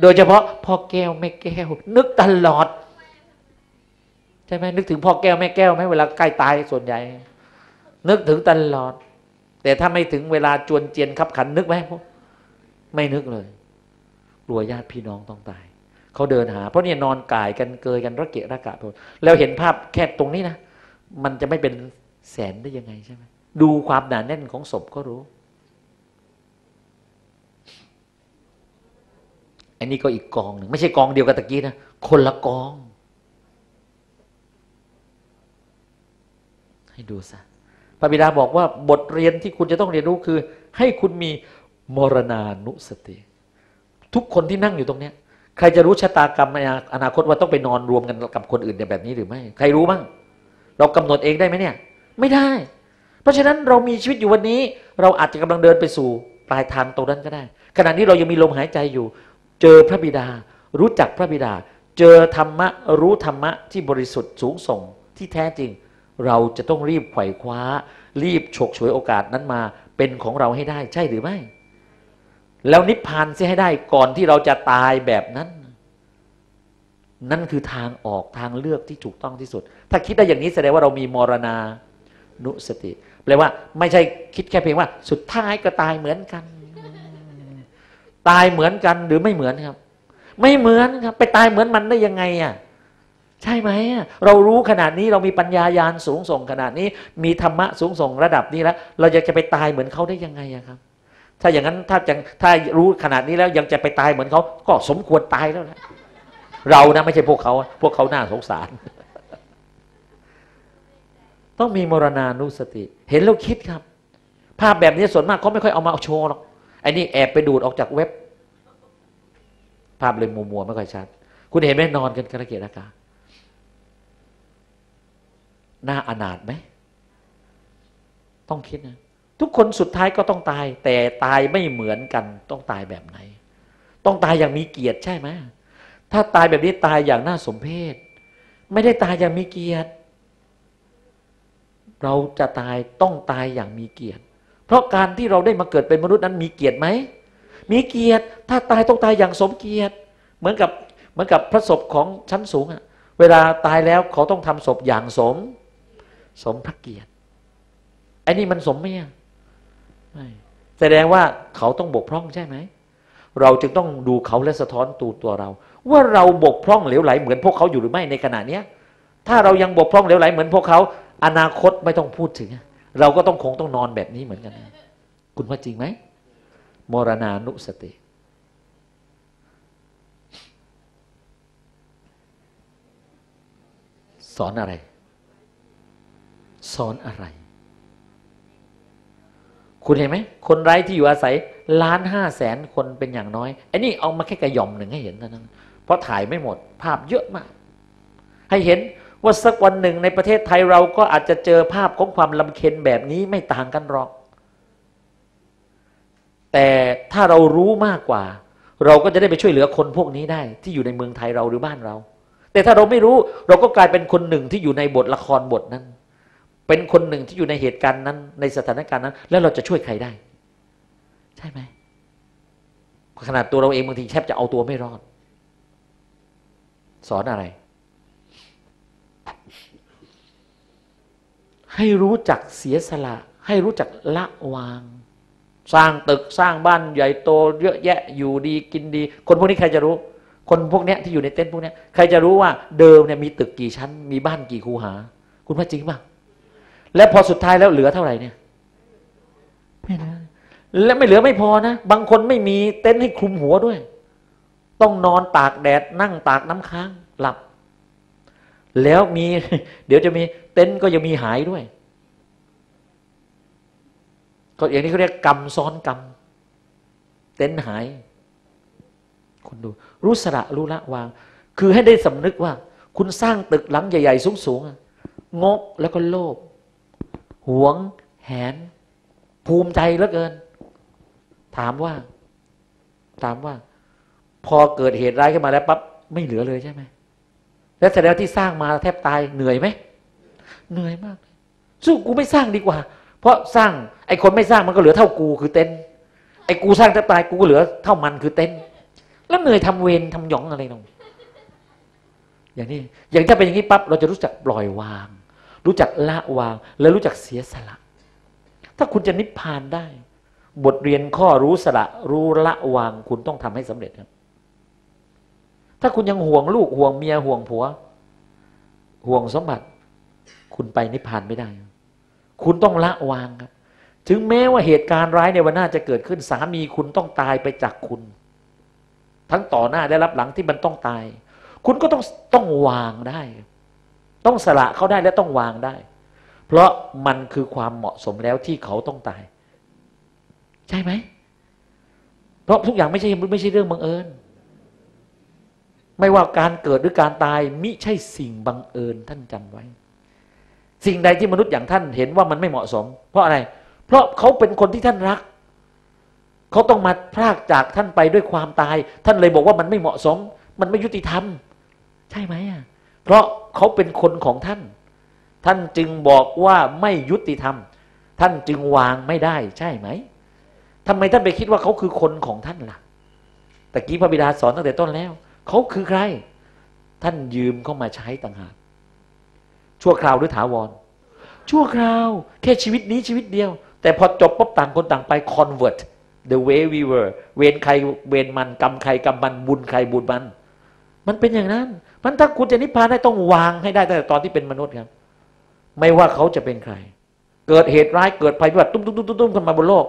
โดยเฉพาะพ่อแก้วแม่แก้ว นึกตลอด ใช่ไหมนึกถึงพ่อแก้วแม่แก้วไหมเวลาใกล้ตายส่วนใหญ่ นึกถึงตลอด แต่ถ้าไม่ถึงเวลาจวนเจียนขับขันนึกไหมไม่นึกเลยกลัวญาติพี่น้องต้องตายเขาเดินหา เพราะเนี่ยนอนกายกันเกยกันระเกะระกะแล้วเห็นภาพแค่ตรงนี้นะมันจะไม่เป็นแสนได้ยังไงใช่ไหมดูความหนาแน่นของศพก็รู้ อันนี้ก็อีกกองหนึ่งไม่ใช่กองเดียวกับตะกี้นะคนละกอง ให้ดูซะพระบิดาบอกว่าบทเรียนที่คุณจะต้องเรียนรู้คือ ให้คุณมีมรณานุสติ ทุกคนที่นั่งอยู่ตรงนี้ใครจะรู้ชะตากรรมในอนาคตว่าต้องไปนอนรวมกันกับคนอื่นแบบนี้หรือไม่ ใครรู้บ้างเรากำหนดเองได้ไหมเนี่ย ไม่ได้ เพราะฉะนั้นเรามีชีวิตอยู่วันนี้ เราอาจจะกำลังเดินไปสู่ปลายทางตรงนั้นก็ได้ ขณะนี้เรายังมีลมหายใจอยู่ เจอพระบิดา รู้จักพระบิดา เจอธรรมะรู้ธรรมะที่บริสุทธิ์สูงส่งที่แท้จริง เราจะต้องรีบไขว่คว้า รีบฉกฉวยโอกาสนั้นมาเป็นของเราให้ได้ใช่หรือไม่ แล้วนิพพานเสียให้ได้ก่อนที่เราจะตายแบบนั้น นั่นคือทางออกทางเลือกที่ถูกต้องที่สุด ถ้าคิดได้อย่างนี้แสดงว่าเรามีมรณานุสติแปลว่าไม่ใช่คิดแค่เพียงว่า สุดท้ายก็ตายเหมือนกัน ตายเหมือนกันหรือไม่เหมือนครับ ไม่เหมือนครับ ไปตายเหมือนมันได้ยังไงอะใช่ไหมเรารู้ขนาดนี้เรามีปัญญายาณสูงส่งขนาดนี้ มีธรรมะสูงส่งระดับนี้แล้ว เราจะจะไปตายเหมือนเขาได้ยังไงครับ ถ้าอย่างนั้นถ้าจะถ้ารู้ขนาดนี้แล้วยังจะไปตายเหมือนเขาก็สมควรตายแล้วแหละเรานะไม่ใช่พวกเขาพวกเขาหน้าสงสาร ต้องมีมรณานุสติ เห็นแล้วคิดครับ ภาพแบบนี้ส่วนมากเขาไม่ค่อยเอามาโชว์หรอก ไอ้นี่แอบไปดูดออกจากเว็บ ภาพเลยมัวมัวไม่ค่อยชัด คุณเห็นไหมนอนกันกระเกะรกาหน้าอนาถไหม ต้องคิดนะ ทุกคนสุดท้ายก็ต้องตาย แต่ตายไม่เหมือนกัน ต้องตายแบบไหน ต้องตายอย่างมีเกียรติใช่ไหมถ้าตายแบบนี้ตายอย่างน่าสมเพชไม่ได้ตายอย่างมีเกียรติ เราจะตายต้องตายอย่างมีเกียรติ เพราะการที่เราได้มาเกิดเป็นมนุษย์นั้นมีเกียรติไหม มีเกียรติ ถ้าตายต้องตายอย่างสมเกียรติ เหมือนกับเหมือนกับพระศพของชั้นสูงอะเวลาตายแล้วเขาต้องทำศพอย่างสม สมพระเกียรติไอ้นี่มันสมไหมไม่แสดงว่าเขาต้องบกพร่องใช่ไหม เราจึงต้องดูเขาและสะท้อนตัวตัวเรา ว่าเราบกพร่องเหลวไหลเหมือนพวกเขาอยู่หรือไม่ในขณะเนี้ยถ้าเรายังบกพร่องเหลวไหลเหมือนพวกเขา อนาคตไม่ต้องพูดถึง เราก็ต้องคงต้องนอนแบบนี้เหมือนกัน คุณว่าจริงไหมมรณานุสติ สอนอะไร สอนอะไร คุณเห็นไหม คนไร้ที่อยู่อาศัยล้านห้าแสนคนเป็นอย่างน้อยไอ้นี่เอามาแค่กระย่อมหนึ่งให้เห็นเท่านั้น เพราะถ่ายไม่หมด ภาพเยอะมาก ให้เห็น ว่าสักวันหนึ่งในประเทศไทยเราก็อาจจะเจอภาพของความลำเค็นแบบนี้ไม่ต่างกันหรอก แต่ถ้าเรารู้มากกว่า เราก็จะได้ไปช่วยเหลือคนพวกนี้ได้ ที่อยู่ในเมืองไทยเราหรือบ้านเรา แต่ถ้าเราไม่รู้เราก็กลายเป็นคนหนึ่งที่อยู่ในบทละครบทนั้น เป็นคนหนึ่งที่อยู่ในเหตุการณ์นั้น ในสถานการณ์นั้น แล้วเราจะช่วยใครได้ ใช่ไหมขนาดตัวเราเองบางทีแทบจะเอาตัวไม่รอด สอนอะไร ให้รู้จักเสียสละ ให้รู้จักละวาง สร้างตึกสร้างบ้านใหญ่โตเยอะแยะอยู่ดีกินดี คนพวกนี้ใครจะรู้ คนพวกนี้ที่อยู่ในเต็นท์พวกนี้ใครจะรู้ว่าเดิมเนี่ยมีตึกกี่ชั้น มีบ้านกี่คูหา คุณว่าจริงป่ะและพอสุดท้ายแล้วเหลือเท่าไหร่เนี่ยไม่เหลือและไม่เหลือไม่พอนะ บางคนไม่มีเต็นท์ให้คลุมหัวด้วย ต้องนอนตากแดดนั่งตากน้ำค้างหลับ แล้วมี เดี๋ยวจะมีเต็นท์ก็ยังมีหายด้วย ก็อย่างนี้เขาเรียกกรรมซ้อนกรรม เต็นท์หาย คุณดู รู้สระรู้ละวาง คือให้ได้สำนึกว่า คุณสร้างตึกหลังใหญ่ ๆ สูงๆงกแล้วก็โลภหวง แหน ภูมิใจเหลือเกิน ถามว่า ถามว่า พอเกิดเหตุร้ายขึ้นมาแล้วปั๊บไม่เหลือเลยใช่ไหม แล้วแสดงที่สร้างมาแทบตายเหนื่อยไหมเหนื่อยมาก สู้กูไม่สร้างดีกว่า เพราะสร้างไอ้คนไม่สร้างมันก็เหลือเท่ากูคือเต้นไอ้กูสร้างแทบตายกูก็เหลือเท่ามันคือเต้นแล้วเหนื่อยทำเวรทำหยองอะไรลงอย่างนี้อย่างถ้าเป็นอย่างนี้ปั๊บเราจะรู้จักปล่อยวาง รู้จักละวาง และรู้จักเสียสละ ถ้าคุณจะนิพพานได้ บทเรียนข้อรู้สละ รู้ละวางคุณต้องทำให้สำเร็จครับ ถ้าคุณยังห่วงลูกห่วงเมียห่วงผัว ห่วงสมบัติ คุณไปนิพพานไม่ได้ คุณต้องละวางครับถึงแม้ว่าเหตุการณ์ร้ายในวันหน้าจะเกิดขึ้นสามีคุณต้องตายไปจากคุณ ทั้งต่อหน้าได้รับหลังที่มันต้องตาย คุณก็ต้องต้องวางได้ ต้องสละเขาได้และต้องวางได้ เพราะมันคือความเหมาะสมแล้วที่เขาต้องตาย ใช่ไหม เพราะทุกอย่างไม่ใช่ไม่ใช่เรื่องบังเอิญ ไม่ว่าการเกิดหรือการตายมิใช่สิ่งบังเอิญท่านจำไว้ สิ่งใดที่มนุษย์อย่างท่านเห็นว่ามันไม่เหมาะสม เพราะอะไร เพราะเขาเป็นคนที่ท่านรัก เขาต้องมาพรากจากท่านไปด้วยความตาย ท่านเลยบอกว่ามันไม่เหมาะสม มันไม่ยุติธรรม ใช่ไหมอะเพราะเขาเป็นคนของท่าน ท่านจึงบอกว่าไม่ยุติธรรม ท่านจึงวางไม่ได้ ใช่ไหมทำไมท่านไปคิดว่าเขาคือคนของท่านล่ะต่กี้พระบิดาสอนตั้งแต่ต้นแล้ว เขาคือใคร ท่านยืมเข้ามาใช้ต่างหากชั่วคราวหรือถาวร ชั่วคราว แค่ชีวิตนี้ชีวิตเดียว แต่พอจบปุ๊บต่างคนต่างไป convert the way we were เวรใครเวรมันกรรมใครกรรมมันบุญใครบุญมัน มันเป็นอย่างนั้นมันถ้าคุณจะนิพพานได้ต้องวางให้ได้ตั้งแต่ตอนที่เป็นมนุษย์ครับ ไม่ว่าเขาจะเป็นใคร เกิดเหตุร้ายเกิดภัยพิบัติตุ้มตุ้มตุ้มตุ้มขึ้นมาบนโลก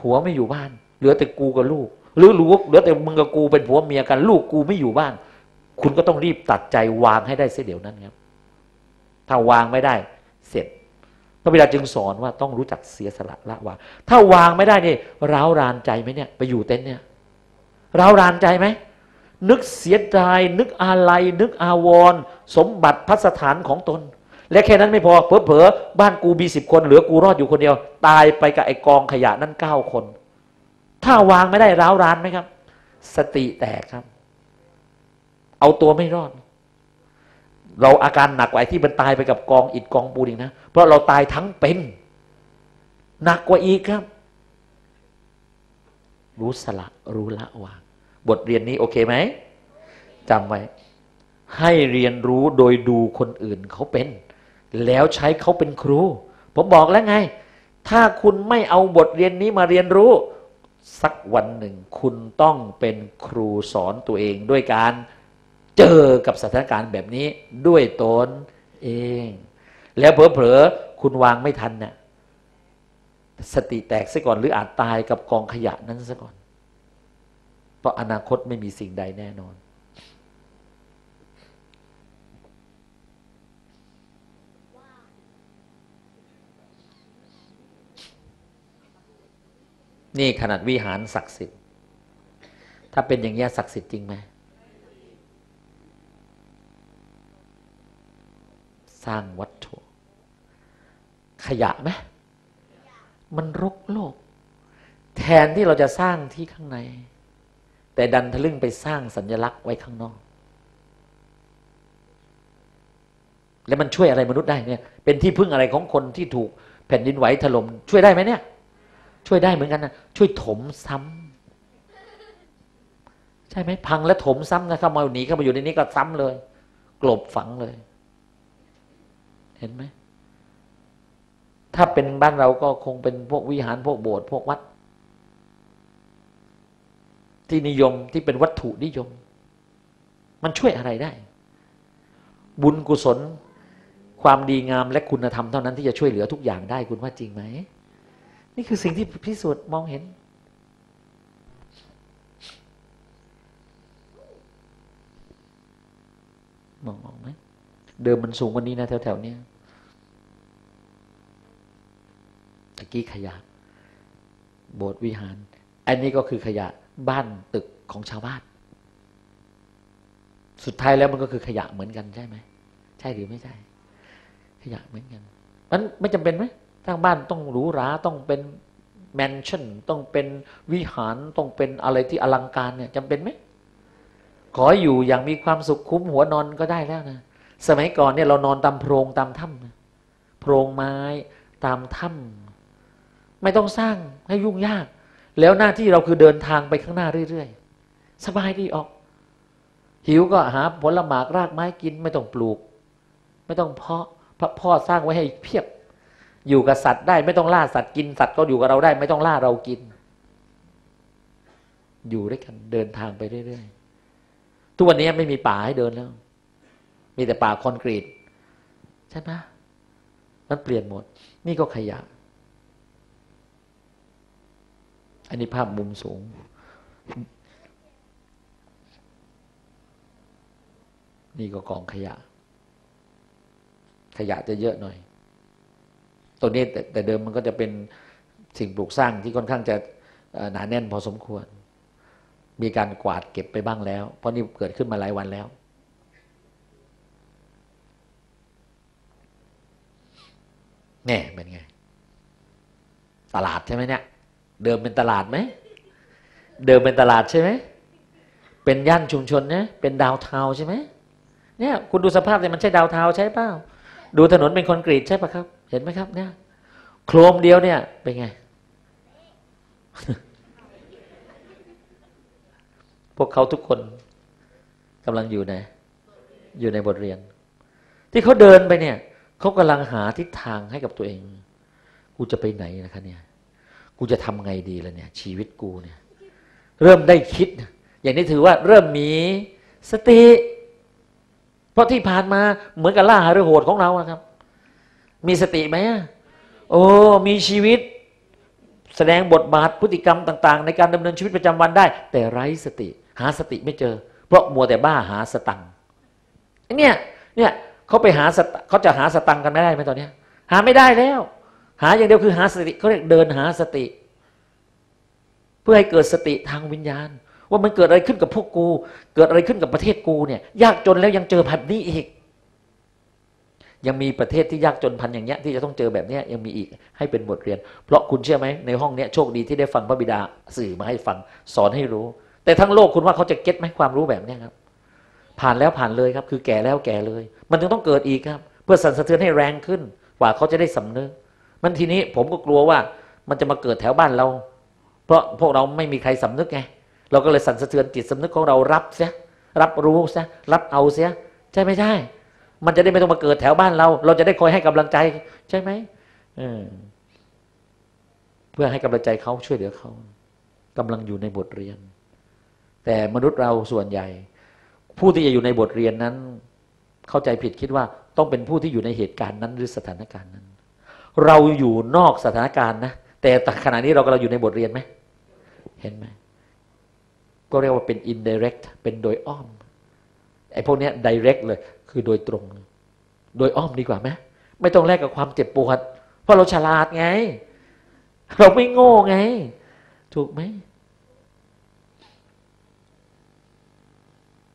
ผัวไม่อยู่บ้าน เหลือแต่กูกับลูก หรือลูกเหลือแต่มึงกับกูเป็นผัวเมียกัน ลูกกูไม่อยู่บ้าน คุณก็ต้องรีบตัดใจวางให้ได้เสียเดี๋ยวนั้นครับถ้าวางไม่ได้ เสร็จพระบิดาจึงสอนว่าต้องรู้จักเสียสละละวาง ถ้าวางไม่ได้นี่ร้าวรานใจไหมเนี่ย ไปอยู่เต็นท์เนี่ยร้าวรานใจไหมนึกเสียดาย นึกอาลัยนึกอาวร สมบัติพัสถานของตน และแค่นั้นไม่พอเผลอๆบ้านกูมีสิบคนเหลือกูรอดอยู่คนเดียว ตายไปกับไอกองขยะนั่นเก้าคน ถ้าวางไม่ได้ร้าวรานไหมครับ สติแตกครับ เอาตัวไม่รอด เราอาการหนักกว่าที่มันตายไปกับกองอิดกองปูนอีกนะ เพราะเราตายทั้งเป็น หนักกว่าอีกครับ รู้สละรู้ละวาง บทเรียนนี้โอเคไหมจำไว้ ให้เรียนรู้โดยดูคนอื่นเขาเป็น แล้วใช้เขาเป็นครู ผมบอกแล้วไง ถ้าคุณไม่เอาบทเรียนนี้มาเรียนรู้ สักวันหนึ่งคุณต้องเป็นครูสอนตัวเองด้วยการเจอกับสถานการณ์แบบนี้ด้วยตนเอง แล้วเผลอๆคุณวางไม่ทันเนี่ยสติแตกซะก่อนหรืออาจตายกับกองขยะนั้นซะก่อน เพราะอนาคตไม่มีสิ่งใดแน่นอน นี่ขนาดวิหารศักดิ์สิทธิ์ ถ้าเป็นอย่างนี้ศักดิ์สิทธิ์จริงไหมสร้างวัตถุ ขยะไหมมันรกโลก แทนที่เราจะสร้างที่ข้างใน แต่ดันทะลึ่งไปสร้างสัญลักษณ์ไว้ข้างนอก แล้วมันช่วยอะไรมนุษย์ได้เนี่ย เป็นที่พึ่งอะไรของคนที่ถูกแผ่นดินไหวถล่มช่วยได้ไหมเนี่ย ช่วยได้เหมือนกันนะช่วยถมซ้ำใช่ไหมพังและถมซ้ำนะเข้ามาหนีเข้ามาอยู่ในนี้ก็ซ้ำเลย กลบฝังเลย เห็นไหมถ้าเป็นบ้านเราก็คงเป็นพวกวิหารพวกโบสถ์พวกวัด ที่นิยมที่เป็นวัตถุนิยม มันช่วยอะไรได้ บุญกุศล ความดีงามและคุณธรรมเท่านั้นที่จะช่วยเหลือทุกอย่างได้คุณว่าจริงไหม นี่คือสิ่งที่พิสูจน์มองเห็น มองออกไหมเดิมมันสูงกว่านี้นะ แถวๆเนี้ยตะกี้ขยะ โบสถ์วิหาร อันนี้ก็คือขยะบ้านตึกของชาวบ้าน สุดท้ายแล้วมันก็คือขยะเหมือนกันใช่ไหม ใช่หรือไม่ใช่ ขยะเหมือนกัน มันไม่จำเป็นไหม ทางบ้านต้องหรูหราต้องเป็นแมนชั่นต้องเป็นวิหารต้องเป็นอะไรที่อลังการเนี่ยจำเป็นไหมขออยู่อย่างมีความสุขคุ้มหัวนอนก็ได้แล้วนะสมัยก่อนเนี่ยเรานอนตามโพรงตามถ้ำนะโพรงไม้ตามถ้ำไม่ต้องสร้างให้ยุ่งยาก แล้วหน้าที่เราคือเดินทางไปข้างหน้าเรื่อยๆ สบายดีออก หิวก็หาผลหมากรากไม้กินไม่ต้องปลูก ไม่ต้องเพาะพระพ่อสร้างไว้ให้เพียบ อยู่กับสัตว์ได้ไม่ต้องล่าสัตว์กินสัตว์ก็อยู่กับเราได้ ไม่ต้องล่าเรากิน อยู่ด้วยกันเดินทางไปเรื่อยๆทุกวันนี้ไม่มีป่าให้เดินแล้ว มีแต่ป่าคอนกรีตใช่ไหมมันเปลี่ยนหมด นี่ก็ขยะ อันนี้ภาพมุมสูง นี่ก็กองขยะ ขยะจะเยอะหน่อย ตัวนี้แต่เดิมมันก็จะเป็นสิ่งปลูกสร้างที่ค่อนข้างจะหนาแน่นพอสมควร มีการกวาดเก็บไปบ้างแล้ว เพราะนี่เกิดขึ้นมาหลายวันแล้วแน่เป็นไง ตลาดใช่ไหมเนี่ย เดิมเป็นตลาดไหม เดิมเป็นตลาดใช่ไหม เป็นย่านชุมชนเนะเป็นดาวเทาใช่ไหมเนี่ย คุณดูสภาพเนี่ยมันใช่ดาวเทาใช่เปล่า ดูถนนเป็นคอนกรีตใช่ปะครับ ห็นไหมครับ เนี่ย โครมเดียวเนี่ย เป็นไง พวกเขาทุกคนกำลังอยู่ใน อยู่ในบทเรียน ที่เขาเดินไปเนี่ยเขากำลังหาทิศทางให้กับตัวเอง กูจะไปไหนนะคะเนี่ย กูจะทำไงดีล่ะเนี่ย ชีวิตกูเนี่ย เริ่มได้คิด อย่างนี้ถือว่า เริ่มมีสติ เพราะที่ผ่านมาเหมือนกับล่าหาเรือโหดของเราอะครับ มีสติไหมโอ้มีชีวิต แสดงบทบาทพฤติกรรมต่าง ๆ ในการดำเนินชีวิตประจำวันได้ แต่ไร้สติ หาสติไม่เจอ เพราะมัวแต่บ้าหาสตังเนี่ยเนี่ยเขาไปหาเขาจะหาสตังกันไม่ได้ไหมตอนเนี้ยหาไม่ได้แล้ว หาอย่างเดียวคือหาสติเขาเรียกเดินหาสติ เพื่อให้เกิดสติทางวิญญาณ ว่ามันเกิดอะไรขึ้นกับพวกกู เกิดอะไรขึ้นกับประเทศกูเนี่ย ยากจนแล้วยังเจอแบบนี้อีก ยังมีประเทศที่ยากจนพันอย่างเงี้ยที่จะต้องเจอแบบเนี้ยยังมีอีกให้เป็นบทเรียน เพราะคุณเชื่อไหมในห้องเนี้ยโชคดีที่ได้ฟังพระบิดาสื่อมาให้ฟังสอนให้รู้ แต่ทั้งโลกคุณว่าเขาจะเก็ตไหมความรู้แบบเนี้ยครับ ผ่านแล้วผ่านเลยครับ คือแก่แล้วแก่เลย มันจึงต้องเกิดอีกครับ เพื่อสั่นสะเทือนให้แรงขึ้นกว่าเขาจะได้สำนึกมันทีนี้ผมก็กลัวว่ามันจะมาเกิดแถวบ้านเรา เพราะพวกเราไม่มีใครสำนึกไงเราก็เลยสั่นสะเทือนจิตสำนึกของเรารับเสียรับรู้เสียรับเอาเสียใช่ไม่ใช่ มันจะได้ไม่ต้องมาเกิดแถวบ้านเรา เราจะได้คอยให้กำลังใจ ใช่ไหมเพื่อให้กำลังใจเขาช่วยเหลือเขากำลังอยู่ในบทเรียน แต่มนุษย์เราส่วนใหญ่ ผู้ที่จะอยู่ในบทเรียนนั้น เข้าใจผิดคิดว่าต้องเป็นผู้ที่อยู่ในเหตุการณ์นั้นหรือสถานการณ์นั้น เราอยู่นอกสถานการณ์นะแต่ขณะนี้เรากำลังอยู่ในบทเรียนไหมเห็นไหมก็เรียกว่าเป็น indirect เป็นโดยอ้อมไอ้พวกนี้ direct เลย คือโดยตรง โดยอ้อมดีกว่าไหมไม่ต้องแลกกับความเจ็บปวด เพราะเราฉลาดไง เราไม่โง่ไง ถูกไหม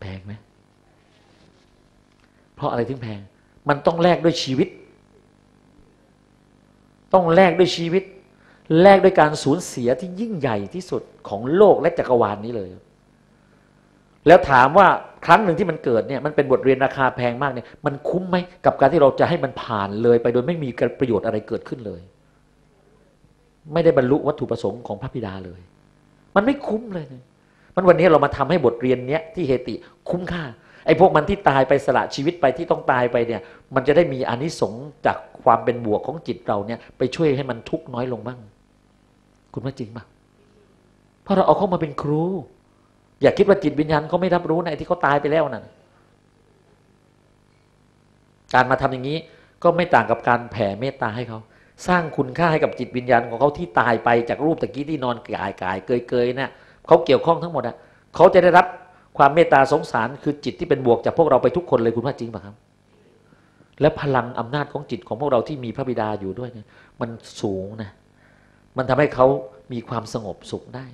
แพงไหมเพราะอะไรถึงแพง มันต้องแลกด้วยชีวิต ต้องแลกด้วยชีวิต แลกด้วยการสูญเสียที่ยิ่งใหญ่ที่สุดของโลกและจักรวาลนนี้เลย แล้วถามว่า ครั้งหนึ่งที่มันเกิดเนี่ยมันเป็นบทเรียนราคาแพงมากเนี่ยมันคุ้มไหมกับการที่เราจะให้มันผ่านเลยไปโดยไม่มีประโยชน์อะไรเกิดขึ้นเลย ไม่ได้บรรลุวัตถุประสงค์ของพระบิดาเลย มันไม่คุ้มเลย มันวันนี้เรามาทำให้บทเรียนเนี้ยที่เฮติคุ้มค่าไอ้พวกมันที่ตายไปสละชีวิตไปที่ต้องตายไปเนี่ย มันจะได้มีอนิสงส์จากความเป็นบวกของจิตเราเนี่ย ไปช่วยให้มันทุกข์น้อยลงบ้าง คุณว่าจริงปะเพราะเราเอาเข้ามาเป็นครู อย่าคิดว่าจิตวิญญาณเขาไม่รับรู้ในที่เขาตายไปแล้วนั่นการมาทำอย่างนี้ก็ไม่ต่างกับการแผ่เมตตาให้เขา สร้างคุณค่าให้กับจิตวิญญาณของเขาที่ตายไปจากรูปตะกี้ที่นอนกายกายเกยเกยเนี่ยเขาเกี่ยวข้องทั้งหมดอะเขาจะได้รับความเมตตาสงสารคือจิตที่เป็นบวกจากพวกเราไปทุกคนเลยคุณว่าจริงปะครับ และพลังอำนาจของจิตของพวกเราที่มีพระบิดาอยู่ด้วยเนี่ยมันสูงนะมันทำให้เขามีความสงบสุขได้